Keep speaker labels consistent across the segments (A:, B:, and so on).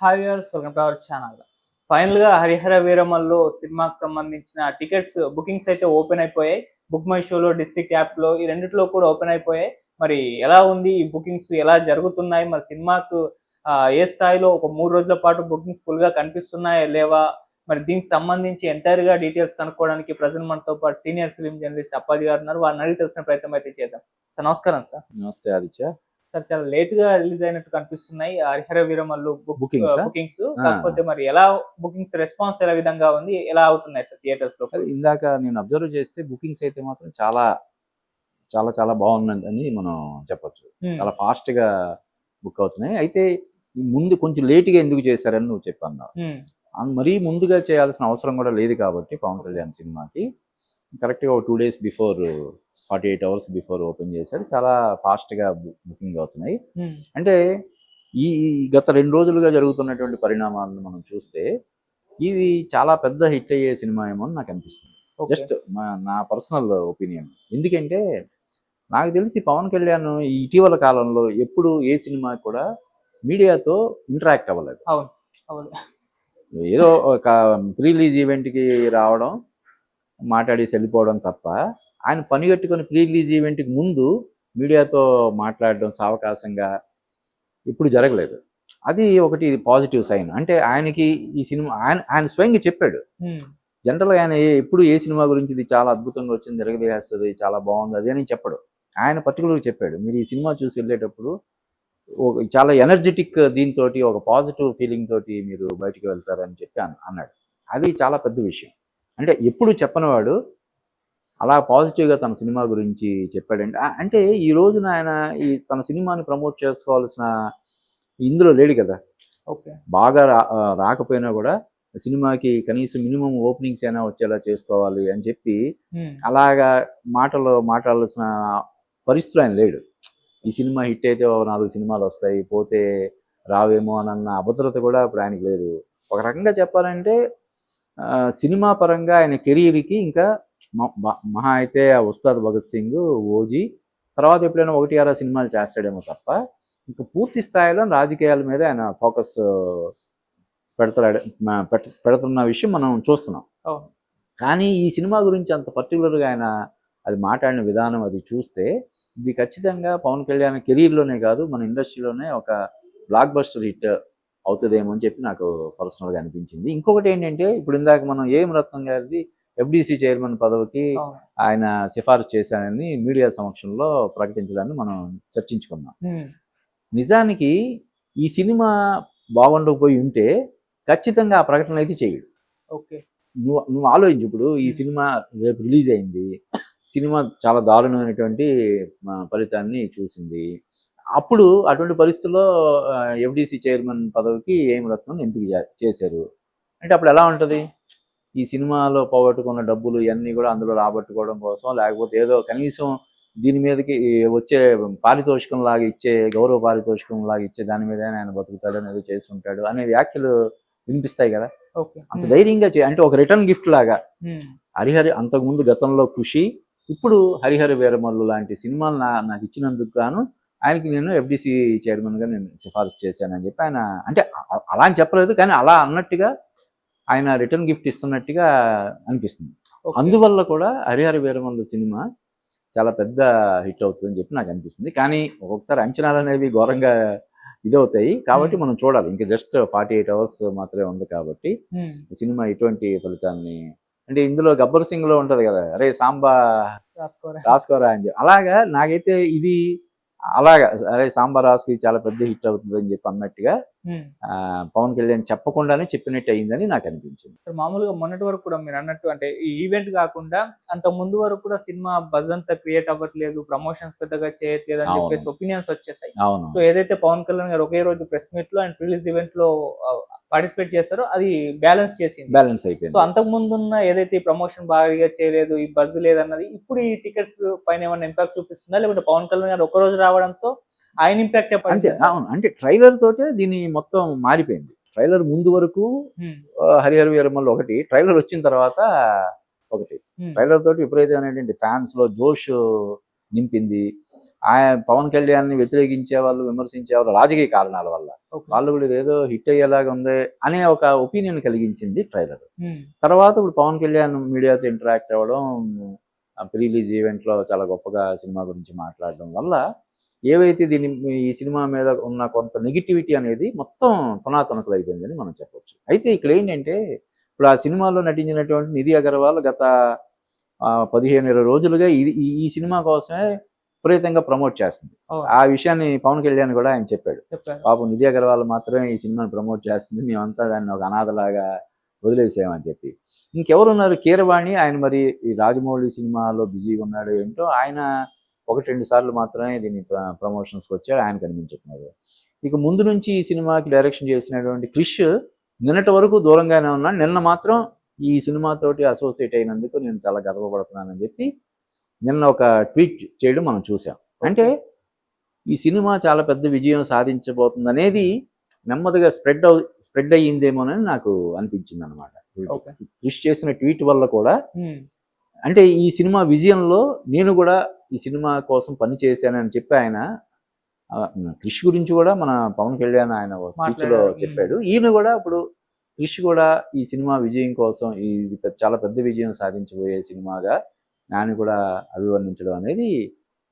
A: Hi viewers welcome to our channel. ఫైనల్గా హరిహర వీరమల్లో సినిమాకి సంబంధించిన టికెట్స్ బుకింగ్స్ అయితే ఓపెన్ అయిపోయాయి. బుక్ మై షోలో డిస్ట్రిక్ట్ యాప్లో ఈ రెండిట్లో కూడా ఓపెన్ అయిపోయాయి. మరి ఎలా ఉంది? ఈ బుకింగ్స్ ఎలా జరుగుతున్నాయి? మరి సినిమాకు ఏ స్థాయిలో ఒక మూడు రోజుల పాటు బుకింగ్స్ ఫుల్గా కనిపిస్తున్నాయా లేవా? మరి దీనికి సంబంధించి ఎంటైర్గా డీటెయిల్స్ కనుక్కోవడానికి ప్రజెంట్ మనతో పాటు సీనియర్ ఫిల్మ్ జర్నలిస్ట్ అప్పాజీ గారు ఉన్నారు. వారిని అడిగి తెలిసిన ప్రయత్నం అయితే చేద్దాం. సార్ నమస్కారం సార్.
B: నమస్తే ఆదిత్య.
A: సార్ చాలా లేట్గా రిలీజ్ అయినట్టు కనిపిస్తున్నాయి. హరిహర వీరమల్లు బుక్
B: Bookings ఆ?
A: బుకింగ్స్ కాకపోతే మరి ఎలా బుకింగ్స్ రెస్పాన్స్ ఎలా విధంగా ఉంది? ఎలా అవుతున్నాయి సార్
B: థియేటర్స్లో ఇందాక నేను అబ్జర్వ్ చేస్తే బుకింగ్స్ అయితే మాత్రం చాలా చాలా చాలా బాగున్నదని మనం చెప్పొచ్చు. చాలా ఫాస్ట్గా బుక్ అవుతున్నాయి. అయితే ముందు కొంచెం లేట్గా ఎందుకు చేశారని నువ్వు చెప్పన్నావు మరీ ముందుగా చేయాల్సిన అవసరం కూడా లేదు కాబట్టి పవన్ కళ్యాణ్ సినిమాకి. కరెక్ట్గా ఒక two days before forty eight hours before open చేశారు. చాలా ఫాస్ట్గా బుకింగ్ అవుతున్నాయి.
A: ఉమ్,
B: అంటే ఈ గత రెండు రోజులుగా జరుగుతున్నటువంటి పరిణామాలను మనం చూస్తే ఇది చాలా పెద్ద హిట్ అయ్యే సినిమా ఏమో అని నాకు అనిపిస్తుంది. జస్ట్ నా పర్సనల్ ఒపీనియన్ ఎందుకంటే నాకు తెలిసి పవన్ కళ్యాణ్ ఇటీవల కాలంలో ఎప్పుడు ఏ సినిమా కూడా మీడియాతో ఇంటరాక్ట్ అవ్వలేదు.
A: అవును. అవును.
B: ఏదో ఒక ప్రీ రిలీజ్ ఈవెంట్కి రావడం మాట్లాడేసి వెళ్ళిపోవడం తప్ప ఆయన పని కట్టుకొని ప్రీ రిలీజ్ ఈవెంట్కి ముందు మీడియాతో మాట్లాడడం సావకాశంగా ఇప్పుడు జరగలేదు. అది ఒకటి పాజిటివ్ సైన్. అంటే ఆయనకి ఈ సినిమా ఆయన ఆయన స్వయంగా చెప్పాడు.
A: ఉమ్,
B: జనరల్గా ఆయన ఎప్పుడు ఏ సినిమా గురించి ఇది చాలా అద్భుతంగా వచ్చింది జరగదేస్తుంది చాలా బాగుంది అది అని చెప్పడు. ఆయన పర్టికులర్గా చెప్పాడు మీరు ఈ సినిమా చూసి వెళ్ళేటప్పుడు ఒక చాలా ఎనర్జెటిక్ దీంతో ఒక పాజిటివ్ ఫీలింగ్ తోటి మీరు బయటికి వెళ్తారని చెప్పి అన్న- అన్నాడు. అది చాలా పెద్ద విషయం. అంటే ఎప్పుడు చెప్పనివాడు అలా పాజిటివ్గా తన సినిమా గురించి చెప్పాడంటే ఆ- అంటే ఈ రోజున ఆయన ఈ తన సినిమాని ప్రమోట్ చేసుకోవాల్సిన ఇందులో లేడు కదా.
A: ఓకే.
B: బాగా రాకపోయినా కూడా సినిమాకి కనీసం మినిమం ఓపెనింగ్స్ అయినా వచ్చేలా చేసుకోవాలి అని చెప్పి అలాగా మాటలు మాట్లాడాల్సిన పరిస్థితులు ఆయన లేడు. ఈ సినిమా హిట్ అయితే నాలుగు సినిమాలు వస్తాయి పోతే రావేమో అన్న అభద్రత కూడా ఇప్పుడు ఆయనకి లేదు. ఒక రకంగా చెప్పాలంటే సినిమా పరంగా ఆయన కెరీర్కి ఇంకా మహా అయితే ఆ ఉస్తాద్ భగత్ సింగ్ ఓజీ తర్వాత ఎప్పుడైనా ఒకటి ఆరా సినిమాలు చేస్తాడేమో తప్ప ఇంకా పూర్తి స్థాయిలో రాజకీయాల మీద ఆయన ఫోకస్ పెడతాడు పెడుతున్న విషయం మనం చూస్తున్నాం. కానీ ఈ సినిమా గురించి అంత పర్టికులర్గా ఆయన అది మాట్లాడిన విధానం అది చూస్తే ఇది ఖచ్చితంగా పవన్ కళ్యాణ్ కెరీర్లోనే కాదు మన ఇండస్ట్రీలోనే ఒక బ్లాక్ బస్టర్ హిట్ అవుతుందేమో అని చెప్పి నాకు పర్సనల్గా అనిపించింది. ఇంకొకటి ఏంటంటే ఇప్పుడు ఇందాక మనం ఏం రత్నం గారిది ఎఫ్డిసి చైర్మన్ పదవికి ఆయన సిఫారసు చేశానని మీడియా సమక్షంలో ప్రకటించడాన్ని మనం చర్చించుకున్నాం నిజానికి ఈ సినిమా బాగుండకపోయి ఉంటే ఖచ్చితంగా ఆ ప్రకటన అయితే చేయడు.
A: ఓకే.
B: నువ్వు నువ్వు ఆలోచించు ఇప్పుడు ఈ సినిమా రేపు రిలీజ్ అయింది. సినిమా చాలా దారుణమైనటువంటి ఫలితాన్ని చూసింది. అప్పుడు అటువంటి పరిస్థితుల్లో ఎఫ్డిసి చైర్మన్ పదవికి ఏం రత్నం ఎంపిక చేశారు? అంటే అప్పుడు ఎలా ఉంటుంది? ఈ సినిమాలో పోగొట్టుకున్న డబ్బులు ఇవన్నీ కూడా అందులో రాబట్టుకోవడం కోసం లేకపోతే ఏదో కనీసం దీని మీదకి వచ్చే పారితోషికం లాగా ఇచ్చే గౌరవ పారితోషికం లాగా ఇచ్చే దాని మీద ఆయన బతుకుతాడు అనేది చేస్తుంటాడు అనే వ్యాఖ్యలు వినిపిస్తాయి కదా? అంత ధైర్యంగా చే అంటే ఒక రిటర్న్ గిఫ్ట్ లాగా. హరిహరి అంతకుముందు గతంలో ఖుషి ఇప్పుడు హరిహర వీరమల్లు లాంటి సినిమాలు నా నాకు ఇచ్చినందుకు గాను ఆయనకి నేను ఎఫ్డిసి చైర్మన్గా నేను సిఫారసు చేశానని చెప్పి ఆయన అంటే అలా అని చెప్పలేదు కానీ అలా అన్నట్టుగా ఆయన రిటర్న్ గిఫ్ట్ ఇస్తున్నట్టుగా అనిపిస్తుంది. అందువల్ల కూడా హరిహర వీరమల్లు సినిమా చాలా పెద్ద హిట్ అవుతుందని చెప్పి నాకు అనిపిస్తుంది. కానీ ఒక్కొక్కసారి అంచనాలు అనేవి ఘోరంగా ఇదవుతాయి. కాబట్టి మనం చూడాలి. ఇంకా జస్ట్ ఫార్టీ ఎయిట్ అవర్స్ మాత్రమే ఉంది కాబట్టి సినిమా ఎటువంటి ఫలితాన్ని అంటే ఇందులో గబ్బర్ సింగ్లో ఉంటది కదా అరే సాంబా
A: రాసుకోరా?
B: రాసుకోరా అని చెప్పి. అలాగా నాకైతే ఇది అలాగా. అరే సాంబా రాసుకి చాలా పెద్ద హిట్ అవుతుంది అని చెప్పి అన్నట్టుగా పవన్ కళ్యాణ్ చెప్పకుండానే చెప్పినట్టు అయిందని నాకు అనిపించింది.
A: సార్ మామూలుగా మొన్నటి వరకు కూడా మీరు అన్నట్టు అంటే ఈ ఈవెంట్ కాకుండా అంత ముందు వరకు కూడా సినిమా బజ్ అంతా క్రియేట్ అవ్వట్లేదు ప్రమోషన్స్ పెద్దగా చేయట్లేదు అని. చెప్పేసి ఒపీనియన్స్ వచ్చేసాయి. సో ఏదైతే పవన్ కళ్యాణ్ గారు ఒకే రోజు ప్రెస్ మీట్లో అండ్ రిలీజ్ ఈవెంట్లో పార్టిసిపేట్ చేస్తారో అది బ్యాలెన్స్ చేసింది.
B: బ్యాలెన్స్
A: సో
B: అయిపోయింది
A: అంతకు ముందు ఉన్న ఏదైతే ప్రమోషన్ బాగా చేయలేదు ఈ బజ్ లేదన్నది ఇప్పుడు ఈ టికెట్స్ పైన ఏమైనా ఇంపాక్ట్ చూపిస్తుందా? లేకుంటే పవన్ కళ్యాణ్ గారు ఒక రోజు రావడంతో ఆయన ఇంపాక్ట్
B: అంతే అవును. అంటే ట్రైలర్ తోటే దీని మొత్తం మారిపోయింది. ట్రైలర్ ముందు వరకు హరిహర వీరమల్లు ఒకటి ట్రైలర్ వచ్చిన తర్వాత ఒకటి. ట్రైలర్ తోటి విపరీతమైనటువంటి ఫ్యాన్స్లో జోష్ నింపింది. ఆయన పవన్ కళ్యాణ్ని వ్యతిరేకించే వాళ్ళు విమర్శించే వాళ్ళు రాజకీయ కారణాల వల్ల. వాళ్ళు కూడా ఇదేదో హిట్ అయ్యేలాగా ఉంది అనే ఒక ఒపీనియన్ కలిగించింది ట్రైలర్. తర్వాత ఇప్పుడు పవన్ కళ్యాణ్ మీడియాతో ఇంటరాక్ట్ అవ్వడం ప్రీలీజ్ ఈవెంట్లో చాలా గొప్పగా సినిమా గురించి మాట్లాడడం వల్ల ఏవైతే దీని ఈ సినిమా మీద ఉన్న కొంత నెగిటివిటీ అనేది మొత్తం తునాతునకలు అయిపోయిందని మనం చెప్పొచ్చు అయితే ఇక్కడ ఏంటంటే ఇప్పుడు ఆ సినిమాలో నటించినటువంటి నిధి అగర్వాల్ గత పదిహేను ఇరవై రోజులుగా ఇది ఈ సినిమా కోసమే విపరీతంగా ప్రమోట్ చేస్తుంది. ఆ విషయాన్ని పవన్ కళ్యాణ్ కూడా ఆయన చెప్పాడు. పాపం నిధి అగర్వాల్ మాత్రమే ఈ సినిమాని ప్రమోట్ చేస్తుంది. మేమంతా దాన్ని ఒక అనాథలాగా వదిలేసామని చెప్పి. ఇంకెవరు ఉన్నారు కీరవాణి ఆయన మరి ఈ రాజమౌళి సినిమాలో బిజీగా ఉన్నాడు ఏంటో ఆయన ఒకటి రెండు సార్లు మాత్రమే దీన్ని ప్ర- ప్రమోషన్స్కి వచ్చాడు. ఆయన కనిపించుకున్నారు ఇక ముందు నుంచి ఈ సినిమాకి డైరెక్షన్ చేసినటువంటి క్రిష్ నిన్నటి వరకు దూరంగానే ఉన్నాడు. నిన్న మాత్రం ఈ సినిమాతోటి అసోసియేట్ అయినందుకు నేను చాలా గర్వపడుతున్నానని చెప్పి నిన్న ఒక ట్వీట్ చేయడం మనం చూసాం అంటే ఈ సినిమా చాలా పెద్ద విజయం సాధించబోతుంది అనేది నెమ్మదిగా స్ప్రెడ్ అవు స్ప్రెడ్ అయ్యిందేమోనని నాకు అనిపించింది అనమాట. కృషి చేసిన ట్వీట్ వల్ల కూడా. అంటే ఈ సినిమా విజయంలో నేను కూడా ఈ సినిమా కోసం పని చేశానని చెప్పి ఆయన ఆ, క్రిష్ గురించి కూడా మన పవన్ కళ్యాణ్ ఆయన స్పీచ్లో
A: మాట్లాడారు.
B: చెప్పాడు ఈయన కూడా ఇప్పుడు క్రిష్ కూడా ఈ సినిమా విజయం కోసం ఇది చాలా పెద్ద విజయం సాధించబోయే సినిమాగా ఆయన కూడా అభివర్ణించడం అనేది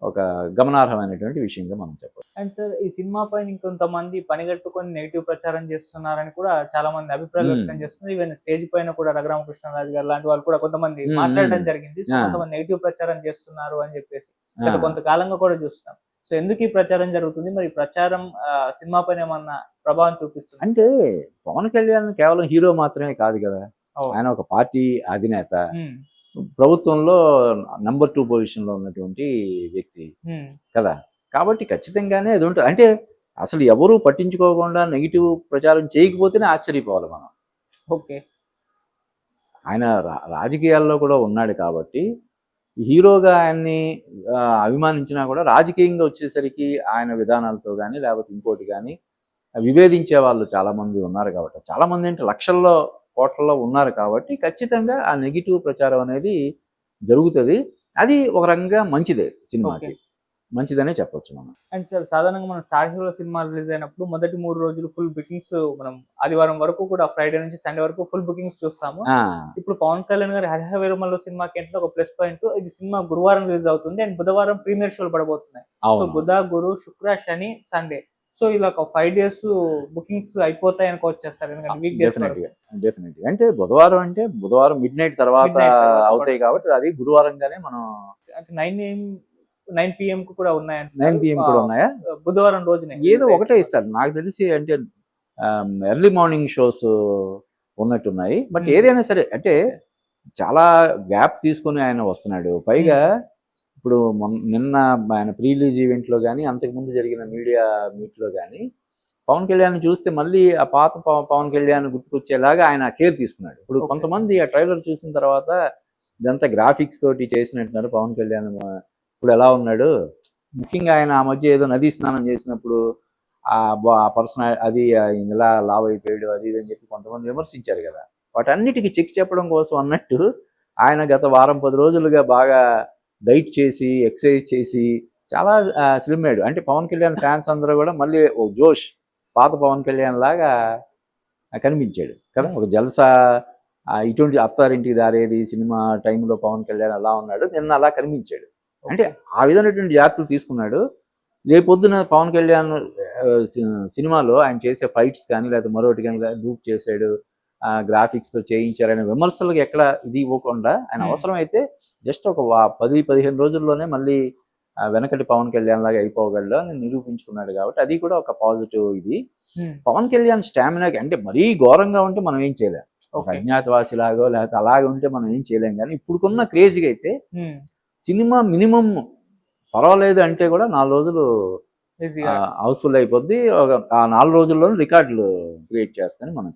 B: ఒక గమనార్హమైనటువంటి విషయంగా మనం చెప్పాలి
A: అండ్ సార్ ఈ సినిమా పైన ఇంకొంతమంది పనిగట్టుకొని నెగిటివ్ ప్రచారం చేస్తున్నారని కూడా చాలా మంది అభిప్రాయాలు
B: Hmm.
A: వ్యక్తం చేస్తున్నారు ఈవెన్ స్టేజ్ పైన కూడా రఘురామకృష్ణరాజు గారు లాంటి వాళ్ళు కూడా కొంతమంది మాట్లాడడం. జరిగింది. కొంతమంది నెగిటివ్ ప్రచారం చేస్తున్నారు అని చెప్పేసి గత కొంతకాలంగా కూడా చూస్తున్నాం సో ఎందుకు ఈ ప్రచారం జరుగుతుంది మరి ప్రచారం సినిమా పైన ఏమన్నా ప్రభావం చూపిస్తుంది
B: అంటే పవన్ కళ్యాణ్ కేవలం హీరో మాత్రమే కాదు కదా. ఆయన ఒక పార్టీ అధినేత. ప్రభుత్వంలో నంబర్ టూ పొజిషన్లో ఉన్నటువంటి వ్యక్తి. కదా? కాబట్టి ఖచ్చితంగానే అది ఉంటుంది. అంటే అసలు ఎవరు పట్టించుకోకుండా నెగిటివ్ ప్రచారం చేయకపోతేనే ఆశ్చర్యపోవాలి మనం.
A: ఓకే.
B: ఆయన రాజకీయాల్లో కూడా ఉన్నాడు కాబట్టి హీరోగా ఆయన్ని అభిమానించినా కూడా రాజకీయంగా వచ్చేసరికి ఆయన విధానాలతో కానీ లేకపోతే ఇంకోటి కానీ విభేదించే వాళ్ళు చాలా మంది ఉన్నారు కాబట్టి. చాలా మంది అంటే లక్షల్లో కోట్లలో ఉన్నారు కాబట్టి ఖచ్చితంగా ఆ నెగిటివ్ ప్రచారం అనేది జరుగుతుంది. అది ఒక రకంగా మంచిదే సినిమాకి. మంచిదనే చెప్పొచ్చు మనం.
A: అండ్ సార్ సాధారణంగా మనం స్టార్ హీరో సినిమా రిలీజ్ అయినప్పుడు మొదటి మూడు రోజులు ఫుల్ బుకింగ్స్ మనం ఆదివారం వరకు కూడా ఫ్రైడే నుంచి సండే వరకు ఫుల్ బుకింగ్స్ చూస్తాము. ఇప్పుడు పవన్ కళ్యాణ్ గారి హరిహర వీరమల్లు సినిమాకి ఏంటంటే ఒక ప్లస్ పాయింట్. ఇది సినిమా గురువారం రిలీజ్ అవుతుంది అండ్ బుధవారం ప్రీమియర్ షోలు పడబోతున్నాయి. సో బుధ గురు శుక్ర శని సండే. సో ఇలా ఒక ఫైవ్ డేస్ బుకింగ్స్ అయిపోతాయి అనుకోవచ్చు సార్ ఎందుకంటే వీక్ డేస్
B: డెఫినెట్ అంటే బుధవారం అంటే బుధవారం మిడ్ నైట్ తర్వాత అవుతాయి కాబట్టి అది గురువారంగానే మనం
A: నైన్ నైన్ పిఎం కు కూడా ఉన్నాయంట
B: నైన్ పిఎం కూడా ఉన్నాయా?
A: బుధవారం రోజునే.
B: ఏదో ఒకటే ఇస్తారు. నాకు తెలిసి అంటే ఎర్లీ మార్నింగ్ షోస్ ఉన్నట్టున్నాయి. But
A: Hmm.
B: ఏదైనా సరే అంటే చాలా గ్యాప్ తీసుకొని ఆయన వస్తున్నాడు. పైగా ఇప్పుడు నిన్న ఆయన ప్రీ రిలీజ్ ఈవెంట్లో కానీ అంతకుముందు జరిగిన మీడియా మీట్లో కానీ పవన్ కళ్యాణ్ చూస్తే మళ్ళీ ఆ పాత పవ- పవన్ కళ్యాణ్ గుర్తుకొచ్చేలాగా ఆయన కేర్ తీసుకున్నాడు. ఇప్పుడు. కొంతమంది ఆ ట్రైలర్ చూసిన తర్వాత ఇదంతా గ్రాఫిక్స్ తోటి చేసినట్టున్నారు పవన్ కళ్యాణ్. ఇప్పుడు ఎలా ఉన్నాడు? ముఖ్యంగా ఆయన ఆ మధ్య ఏదో నదీ స్నానం చేసినప్పుడు ఆ పర్సన్ అది ఇలా లావ్ అయిపోయాడు అది ఇది అని చెప్పి కొంతమంది విమర్శించారు కదా. వాటన్నిటికీ చెక్ చెప్పడం కోసం అన్నట్టు ఆయన గత వారం పది రోజులుగా బాగా డైట్ చేసి ఎక్సర్సైజ్ చేసి చాలా స్లిమ్ అయ్యాడు. అంటే పవన్ కళ్యాణ్ ఫ్యాన్స్ అందరూ కూడా మళ్ళీ ఓ జోష్ పాత పవన్ కళ్యాణ్ లాగా కనిపించాడు కదా. ఒక జల్సా ఇటువంటి అత్తారింటికి దారేది సినిమా టైంలో పవన్ కళ్యాణ్ అలా ఉన్నాడు నిన్న అలా కనిపించాడు. అంటే ఆ విధమైనటువంటి జాగ్రత్తలు తీసుకున్నాడు. రేపొద్దున పవన్ కళ్యాణ్ సినిమాలో ఆయన చేసే ఫైట్స్ కానీ లేకపోతే మరొకటి కానీ డూప్ చేశాడు. గ్రాఫిక్స్తో చేయించారనే విమర్శలకు ఎక్కడ ఇది ఇవ్వకుండా ఆయన
A: Hmm.
B: అవసరం అయితే జస్ట్ ఒక పది పదిహేను రోజుల్లోనే మళ్ళీ వెనకటి పవన్ కళ్యాణ్ లాగా అయిపోగలడు అని నిరూపించుకున్నాడు కాబట్టి అది కూడా ఒక పాజిటివ్ ఇది
A: Hmm.
B: పవన్ కళ్యాణ్ స్టామినాకి అంటే మరీ ఘోరంగా ఉంటే మనం ఏం చేయలేం ఒక. అజ్ఞాతవాసి లాగో లేకపోతే అలాగే ఉంటే మనం ఏం చేయలేం కానీ ఇప్పుడుకున్న క్రేజీగా అయితే
A: Hmm.
B: సినిమా మినిమం పర్వాలేదు అంటే కూడా నాలుగు రోజులు హౌస్ఫుల్ అయిపోద్ది ఒక ఆ నాలుగు రోజుల్లోనే రికార్డులు క్రియేట్ చేస్తానని మనం